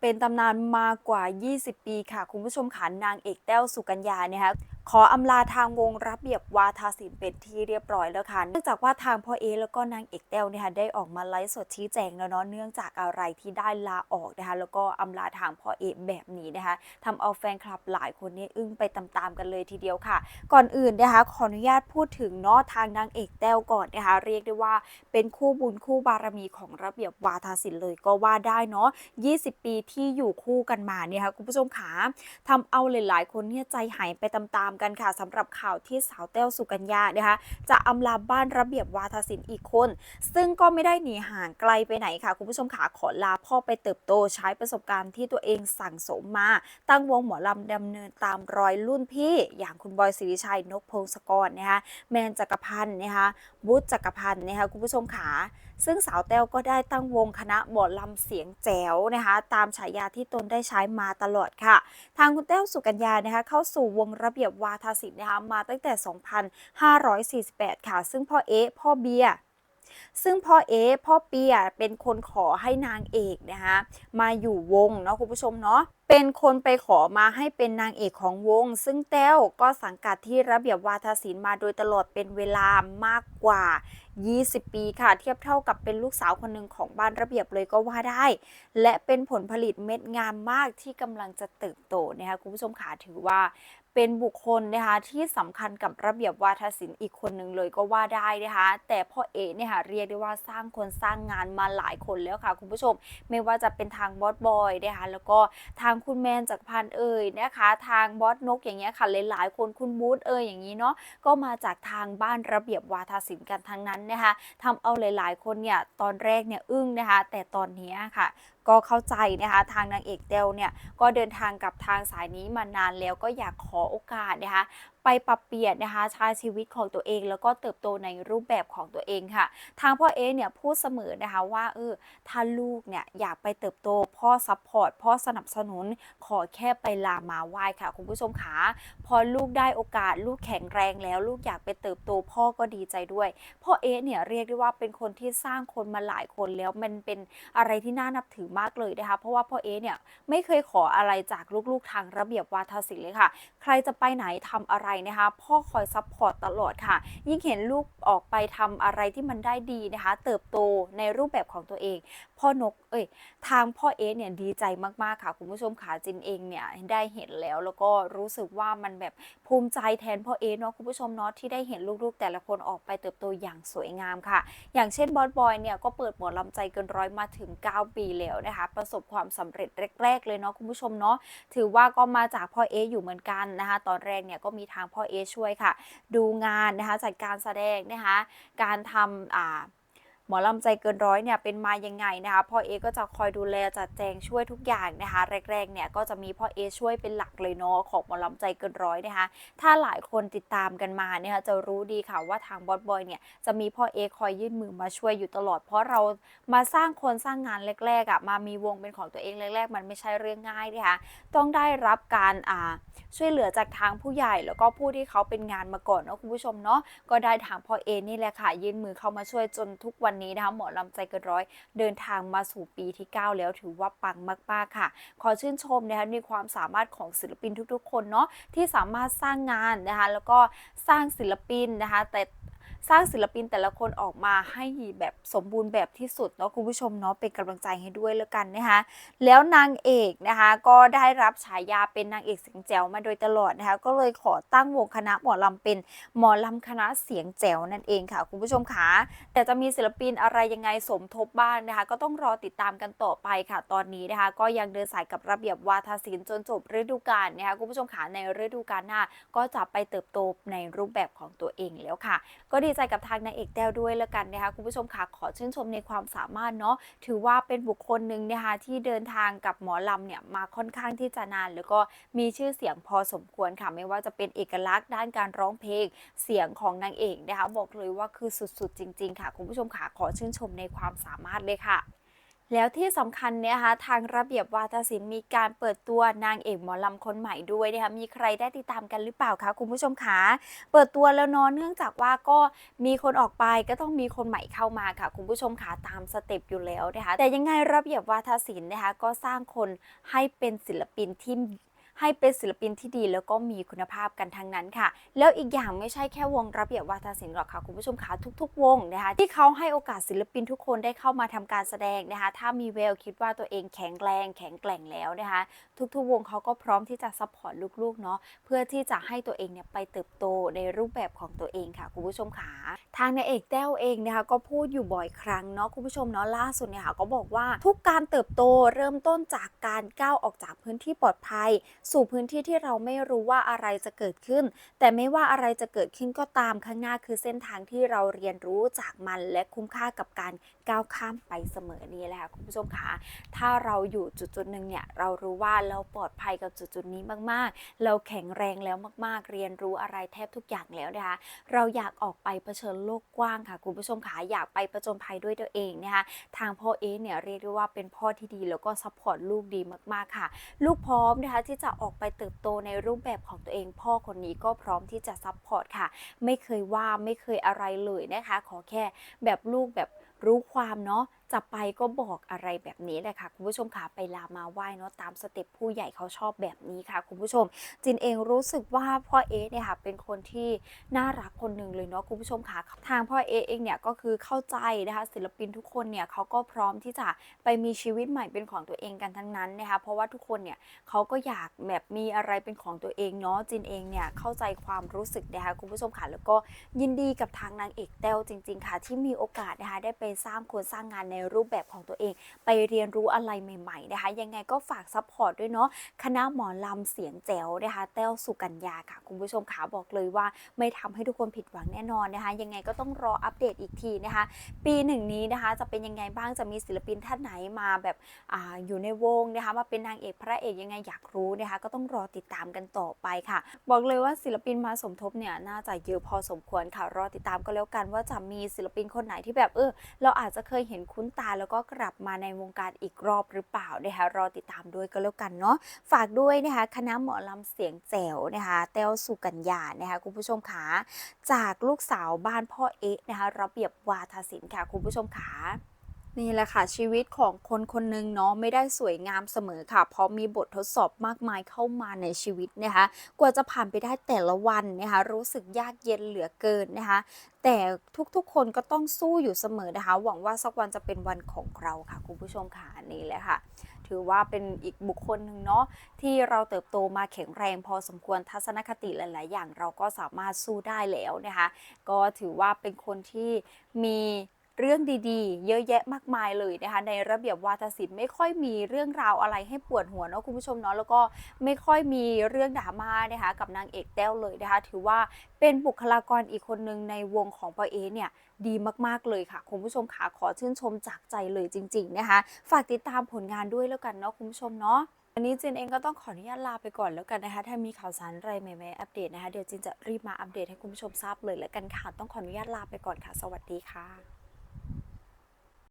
เป็นตำนานมากว่า 20 ปีค่ะ คุณผู้ชมค่ะนางเอกแต้วสุกัญญาเนี่ยค่ะ ขออำลาทางวงระเบียบวาทศิลป์เป็นที่เรียบร้อยแล้วค่ะ เนื่องจากว่าทางพ่อเอแล้วก็นางเอกแต้วเนี่ยค่ะได้ออกมาไลฟ์สดชี้แจงแล้วเนาะเนื่องจากอะไรที่ได้ลาออกนะคะแล้วก็อำลาทางพ่อเอแบบนี้นะคะทำเอาแฟนคลับหลายคนเนี่ยอึ้งไปตามๆกันเลยทีเดียวค่ะ ก่อนอื่นนะคะขออนุญาตพูดถึงเนาะทางนางเอกแต้วก่อนนะคะเรียกได้ว่าเป็นคู่บุญคู่บารมีของระเบียบวาทศิลป์เลยก็ว่าได้เนาะ20 ปีที่อยู่คู่กันมาเนี่ยค่ะคุณผู้ชมขาทำเอาหลายๆ คนเนี่ยใจหายไปตามๆกันค่ะสำหรับข่าวที่สาวแต้วสุกัญญานะคะจะอำลาบ้านระเบียบวาทศิลป์อีกคน ซึ่งก็ไม่ได้หนีห่างไกลไปไหนค่ะ คุณผู้ชมขาขอลาพ่อไปเติบโตใช้ประสบการณ์ที่ตัวเองสั่งสมมา ตั้งวงหมอลำดำเนินตามรอยรุ่นพี่ อย่างคุณบอยสิริชัยนกพงศกรนะคะแมนจักรพันธ์นะคะบุตจักรพันธ์นะคะคุณผู้ชมขา ซึ่งสาวแต้วก็ได้ตั้งวงคณะหมอลำเสียงแจ๋วนะคะ ตามฉายาที่ตนได้ใช้มาตลอดค่ะ ทางคุณแต้วสุกัญญานะคะเข้าสู่วงระเบียบวาทศิลป์นะคะมาตั้งแต่ 2548 ค่ะ ซึ่งพ่อเอ๊พ่อเบียร์ซึ่งพ่อเอ๊พ่อเปียเป็นคนขอให้นางเอกนะคะมาอยู่วงเนาะคุณผู้ชมเนาะเป็นคนไปขอมาให้เป็นนางเอกของวง ซึ่งแต้วก็สังกัดที่ระเบียบวาทศิลป์มาโดยตลอดเป็นเวลามากกว่า 20 ปีค่ะ เทียบเท่ากับเป็นลูกสาวคนหนึ่งของบ้านระเบียบเลยก็ว่าได้ และเป็นผลผลิตเม็ดงามมากที่กำลังจะเติบโตนะคะคุณผู้ชมขาถือว่าเป็นบุคคลนะคะที่สำคัญกับระเบียบวาทศิลป์อีกคนหนึ่งเลยก็ว่าได้นะคะ แต่พ่อเอะเนี่ยค่ะเรียกได้ว่าสร้างคนสร้างงานมาหลายคนแล้วค่ะ คุณผู้ชม ไม่ว่าจะเป็นทางบอสบอยนะคะแล้วก็ทางคุณแมนจากพันเอ่ยนะคะ ทางบอสนกอย่างเงี้ยค่ะหลายๆคนคุณบูธเอ่ยอย่างนี้เนาะก็มาจากทางบ้านระเบียบวาทศิลป์กันทั้งนั้นนะคะทำเอาหลาย ๆ คนเนี่ยตอนแรกเนี่ยอึ้งนะคะ แต่ตอนนี้ค่ะก็เข้าใจนะคะทางนางเอกเดลเนี่ยก็เดินทางกับทางสายนี้มานานแล้วก็อยากขอโอกาสนะคะไปปรับเปลี่ยนนะคะใช้ชีวิตของตัวเอง แล้วก็เติบโตในรูปแบบของตัวเองค่ะ ทางพ่อเอเนี่ยพูดเสมอนะคะว่าเออถ้าลูกเนี่ยอยากไปเติบโตพ่อซัพพอร์ตพ่อสนับสนุนขอแค่ไปลามาไหว้ค่ะ คุณผู้ชมขาพอลูกได้โอกาสลูกแข็งแรงแล้ว ลูกอยากไปเติบโตพ่อก็ดีใจด้วย พ่อเอเนี่ยเรียกได้ว่าเป็นคนที่สร้างคนมาหลายคนแล้วมันเป็นอะไรที่น่านับถือมากเลยนะคะเพราะว่าพ่อเอเนี่ยไม่เคยขออะไรจากลูกๆทางระเบียบวาทศิลป์เลยค่ะ ใครจะไปไหนทำอะไรนะคะ พ่อคอยซัพพอร์ตตลอดค่ะ ยิ่งเห็นลูกออกไปทำอะไรที่มันได้ดีนะคะ เติบโตในรูปแบบของตัวเอง พ่อนกเอ้ยทางพ่อเอสเนี่ยดีใจมากๆค่ะ คุณผู้ชมขาจินเองเนี่ยได้เห็นแล้วแล้วก็รู้สึกว่ามันแบบภูมิใจแทนพ่อเอสเนาะคุณผู้ชมเนาะที่ได้เห็นลูกๆ แต่ละคนออกไปเติบโตอย่างสวยงามค่ะ อย่างเช่นบอสบอยเนี่ยก็เปิดหมอลำใจเกินร้อยมาถึง 9 ปีแล้วนะคะ ประสบความสำเร็จแรก ๆ เลยเนาะคุณผู้ชมเนาะถือว่าก็มาจากพ่อเอสอยู่เหมือนกันนะคะ ตอนแรกเนี่ยก็มีทางพ่อเอช่วยค่ะ ดูงานนะคะจัดการแสดงนะคะการทำอ่า หมอลำใจเกินร้อยเนี่ยเป็นมายังไงนะคะพ่อเอก็จะคอยดูแลจัดแจงช่วยทุกอย่างนะคะแรกๆเนี่ยก็จะมีพ่อเอช่วยเป็นหลักเลยเนาะของหมอลำใจเกินร้อยนะคะถ้าหลายคนติดตามกันมาเนี่ยจะรู้ดีค่ะว่าทางบอสบอยเนี่ยจะมีพ่อเอคอยยื่นมือมาช่วยอยู่ตลอด เพราะเรามาสร้างคนสร้างงานแรกๆอะมามีวงเป็นของตัวเองแรก ๆ มันไม่ใช่เรื่องง่ายนะคะต้องได้รับการอ่าช่วยเหลือจากทางผู้ใหญ่แล้วก็ผู้ที่เขาเป็นงานมาก่อนเนาะคุณผู้ชมเนาะก็ได้ทางพ่อเอนี่แหละค่ะยื่นมือเข้ามาช่วยจนทุกวันนี้นะคะหมอลำใจเกินร้อย เดินทางมาสู่ปีที่ 9 แล้วถือว่าปังมากๆค่ะ ขอชื่นชมนะคะในความสามารถของศิลปินทุกๆ คนเนาะที่สามารถสร้างงานนะคะแล้วก็สร้างศิลปินนะคะแต่ สร้างศิลปินแต่ละคนออกมาให้แบบสมบูรณ์แบบที่สุดเนาะคุณผู้ชมเนาะเป็นกำลังใจให้ด้วยแล้วกันนะคะแล้วนางเอกนะคะก็ได้รับฉายาเป็นนางเอกเสียงแจ๋วมาโดยตลอดนะคะก็เลยขอตั้งวงคณะหมอลำเป็นหมอลำคณะเสียงแจ๋วนั่นเองค่ะ คุณผู้ชมคะแต่จะมีศิลปินอะไรยังไงสมทบบ้างนะคะ ก็ต้องรอติดตามกันต่อไปค่ะ ตอนนี้นะคะ ก็ยังเดินสายกับระเบียบวาทศิลป์จนจบฤดูกาลนะคะคุณผู้ชมคะในฤดูกาลหน้า ก็จะไปเติบโตในรูปแบบของตัวเองแล้วค่ะ ก็ดีใจกับทางนางเอกแต้วด้วยแล้วกันนะคะคุณผู้ชมค่ะขอชื่นชมในความสามารถเนาะถือว่าเป็นบุคคลหนึ่งนะคะที่เดินทางกับหมอลำเนี่ยมาค่อนข้างที่จะนาน แล้วก็มีชื่อเสียงพอสมควรค่ะไม่ว่าจะเป็นเอกลักษณ์ด้านการร้องเพลงเสียงของนางเอกนะคะบอกเลยว่าคือสุดๆ จริง ๆ ค่ะคุณผู้ชมค่ะขอชื่นชมในความสามารถเลยค่ะ แล้วที่สำคัญเนี่ยนะคะทางระเบียบวาทศิลป์มีการเปิดตัวนางเอกหมอลำคนใหม่ด้วยนะคะมีใครได้ติดตามกันหรือเปล่าคะคุณผู้ชมคะเปิดตัวแล้วเนาะเนื่องจากว่าก็มีคนออกไปก็ต้องมีคนใหม่เข้ามาค่ะ คุณผู้ชมคะตามสเต็ปอยู่แล้วนะคะแต่ยังไงระเบียบวาทศิลป์นะคะก็สร้างคนให้เป็นศิลปินที่ ให้เป็นศิลปินที่ดีแล้วก็มีคุณภาพกันทั้งนั้นค่ะ แล้วอีกอย่างไม่ใช่แค่วงระเบียบวาทศิลป์หรอกค่ะคุณผู้ชมคะทุก ๆ วงนะคะที่เขาให้โอกาสศิลปินทุกคนได้เข้ามาทำการแสดงนะคะ ถ้ามีแววคิดว่าตัวเองแข็งแรง แข็งแกร่งแล้วนะคะ ทุกๆ วงเขาก็พร้อมที่จะซัพพอร์ตลูกๆเนาะเพื่อที่จะให้ตัวเองเนี่ยไปเติบโตในรูปแบบของตัวเองค่ะคุณผู้ชมค่ะทางนายเอกแต้วเองนะคะก็พูดอยู่บ่อยครั้งเนาะคุณผู้ชมเนาะล่าสุดเนี่ยค่ะก็บอกว่าทุกการเติบโตเริ่มต้นจากการก้าวออกจากพื้นที่ปลอดภัยสู่พื้นที่ที่เราไม่รู้ว่าอะไรจะเกิดขึ้น แต่ไม่ว่าอะไรจะเกิดขึ้นก็ตามข้างหน้าคือเส้นทางที่เราเรียนรู้จากมันและคุ้มค่ากับการก้าวข้ามไปเสมอนี่แหละค่ะคุณผู้ชมค่ะถ้าเราอยู่จุดจุดหนึ่งเนี่ยเรารู้ว่าเราปลอดภัยกับจุดจุดนี้มากๆ เราแข็งแรงแล้วมากๆ เรียนรู้อะไรแทบทุกอย่างแล้วนะคะเราอยากออกไปเผชิญโลกกว้างค่ะคุณผู้ชมคะอยากไปประจนภัยด้วยตัวเองนะคะทางพ่อเอเนี่ยเรียกได้ว่าเป็นพ่อที่ดีแล้วก็ซัพพอร์ตลูกดีมากๆค่ะ ลูกพร้อมนะคะที่จะออกไปเติบโตในรูปแบบของตัวเอง พ่อคนนี้ก็พร้อมที่จะซัพพอร์ตค่ะ ไม่เคยว่าไม่เคยอะไรเลยนะคะ ขอแค่แบบลูกแบบรู้ความเนาะ จะไปก็บอกอะไรแบบนี้แหละค่ะคุณผู้ชมค่ะไปลามาไหว้เนาะตามสเต็ปผู้ใหญ่เขาชอบแบบนี้ค่ะ คุณผู้ชม จินเองรู้สึกว่าพ่อเอะเนี่ยค่ะเป็นคนที่น่ารักคนหนึ่งเลยเนาะคุณผู้ชมค่ะ ทางพ่อเอะเองเนี่ยก็คือเข้าใจนะคะศิลปินทุกคนเนี่ยเขาก็พร้อมที่จะไปมีชีวิตใหม่เป็นของตัวเองกันทั้งนั้นนะคะเพราะว่าทุกคนเนี่ยเขาก็อยากแบบมีอะไรเป็นของตัวเองเนาะจินเองเนี่ยเข้าใจความรู้สึกนะคะคุณผู้ชมค่ะแล้วก็ยินดีกับทางนางเอกแต้วจริง ๆ ค่ะ ที่มีโอกาสนะคะได้ไปสร้างคนสร้างงานในรูปแบบของตัวเอง ไปเรียนรู้อะไรใหม่ๆนะคะ ยังไงก็ฝากซัพพอร์ตด้วยเนาะคณะหมอลำเสียงแจ๋วนะคะแต้วสุกัญญาค่ะ คุณผู้ชมขาบอกเลยว่าไม่ทำให้ทุกคนผิดหวังแน่นอนนะคะ ยังไงก็ต้องรออัปเดตอีกทีนะคะ ปีหนึ่งนี้นะคะ จะเป็นยังไงบ้างจะมีศิลปินท่านไหนมาแบบออยู่ในวงนะคะมาเป็นนางเอกพระเอกยังไงอยากรู้นะคะ ก็ต้องรอติดตามกันต่อไปค่ะ บอกเลยว่าศิลปินมาสมทบเนี่ยน่าจะเยอะพอสมควรค่ะรอติดตามก็แล้วกันว่าจะมีศิลปินคนไหนที่แบบเออเราอาจจะเคยเห็นคุ้นตาแล้วก็กลับมาในวงการอีกรอบหรือเปล่านะคะรอติดตามด้วยก็แล้วกันเนาะฝากด้วยนะคะคณะหมอลำเสียงแจ๋วนะคะแต้วสุกัญญานะคะคุณผู้ชมขาจากลูกสาวบ้านพ่อเอ๊ะนะคะระเบียบวาทศิลป์ค่ะคุณผู้ชมขา นี่แหละค่ะชีวิตของคนคนหนึ่งเนาะไม่ได้สวยงามเสมอค่ะ เพราะมีบททดสอบมากมายเข้ามาในชีวิตนะคะ กว่าจะผ่านไปได้แต่ละวันนะคะรู้สึกยากเย็นเหลือเกินนะคะ แต่ทุกๆคนก็ต้องสู้อยู่เสมอนะคะ หวังว่าสักวันจะเป็นวันของเราค่ะคุณผู้ชมค่ะนี่แหละค่ะ ถือว่าเป็นอีกบุคคลหนึ่งเนาะที่เราเติบโตมาแข็งแรงพอสมควรทัศนคติหลาย ๆ อย่างเราก็สามารถสู้ได้แล้วนะคะ ก็ถือว่าเป็นคนที่มี เรื่องดีๆ เยอะแยะมากมายเลยนะคะในระเบียบวาทศิลป์ไม่ค่อยมีเรื่องราวอะไรให้ปวดหัวเนาะคุณผู้ชมเนาะแล้วก็ไม่ค่อยมีเรื่องดราม่านะคะกับนางเอกแต้วเลยนะคะถือว่าเป็นบุคลากรอีกคนหนึ่งในวงของปอเอเนี่ยดีมากๆเลยค่ะคุณผู้ชมค่ะขอชื่นชมจากใจเลยจริง ๆนะคะ ฝากติดตามผลงานด้วยแล้วกันเนาะคุณผู้ชมเนาะวันนี้จินเองก็ต้องขออนุญาตลาไปก่อนแล้วกันนะคะ ถ้ามีข่าวสารอะไรใหม่ๆอัปเดตนะคะ เดี๋ยวจินจะรีบมาอัปเดตให้คุณผู้ชมทราบเลยแล้วกันค่ะ ต้องขออนุญาตลาไปก่อนค่ะ สวัสดีค่ะ